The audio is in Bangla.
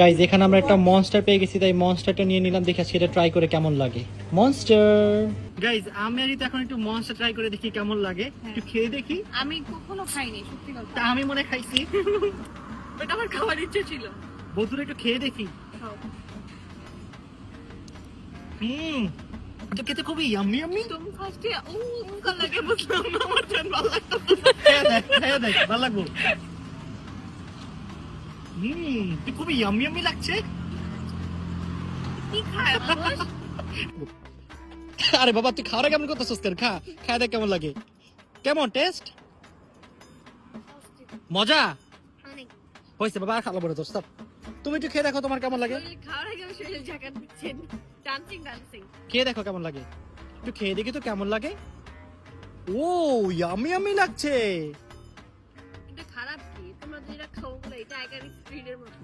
গাইজ এখানে আমরা একটা মনস্টার পেয়ে গেছি তাই মনস্টারটা নিয়ে নিলাম দেখে সেটা ট্রাই করে কেমন লাগে। মনস্টার গাইজ আমি আর তো এখন একটু মনস্টার ট্রাই করে দেখি কেমন লাগে। একটু খেয়ে দেখি। আমি কখনো খাইনি সত্যি কথা। তা আমি মনে খাইছি। এটা আমার খাওয়ার ইচ্ছে ছিল। বন্ধুরা একটু খেয়ে দেখি। হুম এটা খেতে খুবই ইয়াম্মি ইয়াম্মি তুমি ফার্স্টে ও লাগে বুঝলাম আমার জান ভালো লাগতো খেয়ে দেখ খেয়ে দেখ ভালো লাগবো। হুম খুবই ইয়াম্মি ইয়াম্মি লাগছে। কি আরে বাবা তুই খাওয়ার কেমন করতেছিস কেন খা খায় দেখ কেমন লাগে। কেমন টেস্ট মজা? হয়েছে বাবা আর না তোর stop। তুমি একটু খেয়ে দেখো তোমার কেমন লাগে। খাওয়ার আগে আমার শরীরে দিচ্ছেন। ডান্সিং ডান্সিং খেয়ে দেখো কেমন লাগে। একটু খেয়ে দেখি তো কেমন লাগে। ও ইয়ামি ইয়ামি লাগছে। তোমরা যেটা খাব বলে এটা একার স্পিডের মতো।